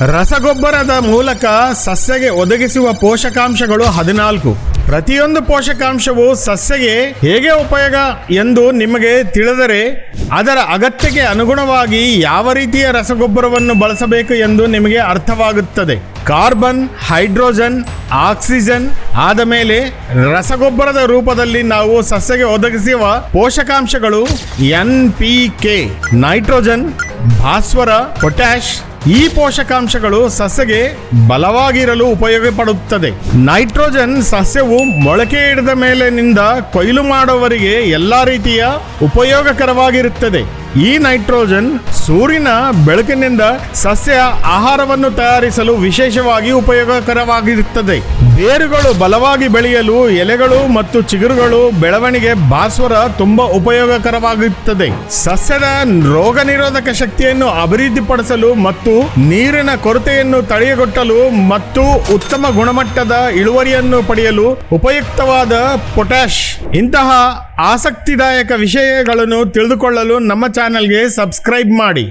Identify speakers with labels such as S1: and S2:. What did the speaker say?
S1: ರಸಗೊಬ್ಬರದ ಮೂಲಕ ಸಸ್ಯಗೆ ಒದಗಿಸುವ ಪೋಷಕಾಂಶಗಳು ಹದಿನಾಲ್ಕು. ಪ್ರತಿಯೊಂದು ಪೋಷಕಾಂಶವು ಸಸ್ಯಗೆ ಹೇಗೆ ಉಪಯೋಗ ಎಂದು ನಿಮಗೆ ತಿಳಿದರೆ ಅದರ ಅಗತ್ಯಕ್ಕೆ ಅನುಗುಣವಾಗಿ ಯಾವ ರೀತಿಯ ರಸಗೊಬ್ಬರವನ್ನು ಬಳಸಬೇಕು ಎಂದು ನಿಮಗೆ ಅರ್ಥವಾಗುತ್ತದೆ. ಕಾರ್ಬನ್, ಹೈಡ್ರೋಜನ್, ಆಕ್ಸಿಜನ್ ಆದ ಮೇಲೆ ರಸಗೊಬ್ಬರದ ರೂಪದಲ್ಲಿ ನಾವು ಸಸ್ಯಗೆ ಒದಗಿಸುವ ಪೋಷಕಾಂಶಗಳು ಎನ್ ಪಿ ಕೆ. ನೈಟ್ರೋಜನ್, ಭಾಸ್ವರ ಪೊಟ್ಯಾಶ್ ಈ ಪೋಷಕಾಂಶಗಳು ಸಸ್ಯಗೆ ಬಲವಾಗಿರಲು ಉಪಯೋಗ ಪಡುತ್ತದೆ ನೈಟ್ರೋಜನ್ ಸಸ್ಯವು ಮೊಳಕೆ ಹಿಡಿದ ಮೇಲಿನಿಂದ ಕೊಯ್ಲು ಮಾಡುವವರಿಗೆ ಎಲ್ಲಾ ರೀತಿಯ ಉಪಯೋಗಕರವಾಗಿರುತ್ತದೆ. ಈ ನೈಟ್ರೋಜನ್ ಸೂರ್ಯನ ಬೆಳಕಿನಿಂದ ಸಸ್ಯ ಆಹಾರವನ್ನು ತಯಾರಿಸಲು ವಿಶೇಷವಾಗಿ ಉಪಯೋಗಕರವಾಗಿರುತ್ತದೆ. ಬೇರುಗಳು ಬಲವಾಗಿ ಬೆಳೆಯಲು ಎಲೆಗಳು ಮತ್ತು ಚಿಗುರುಗಳು ಬೆಳವಣಿಗೆ ಭಾಸ್ವರ ತುಂಬಾ ಉಪಯೋಗಕರವಾಗಿರುತ್ತದೆ. ಸಸ್ಯದ ರೋಗ ನಿರೋಧಕ ಶಕ್ತಿಯನ್ನು ಅಭಿವೃದ್ಧಿಪಡಿಸಲು ಮತ್ತು ನೀರಿನ ಕೊರತೆಯನ್ನು ತಡೆಯಗೊಟ್ಟಲು ಮತ್ತು ಉತ್ತಮ ಗುಣಮಟ್ಟದ ಇಳುವರಿಯನ್ನು ಪಡೆಯಲು ಉಪಯುಕ್ತವಾದ ಪೊಟ್ಯಾಶ್ ಇಂತಹ ಆಸಕ್ತಿದಾಯಕ ವಿಷಯಗಳನ್ನು ತಿಳಿದುಕೊಳ್ಳಲು ನಮ್ಮ ಚಾನೆಲ್ಗೆ ಸಬ್ಸ್ಕ್ರೈಬ್ ಮಾಡಿ.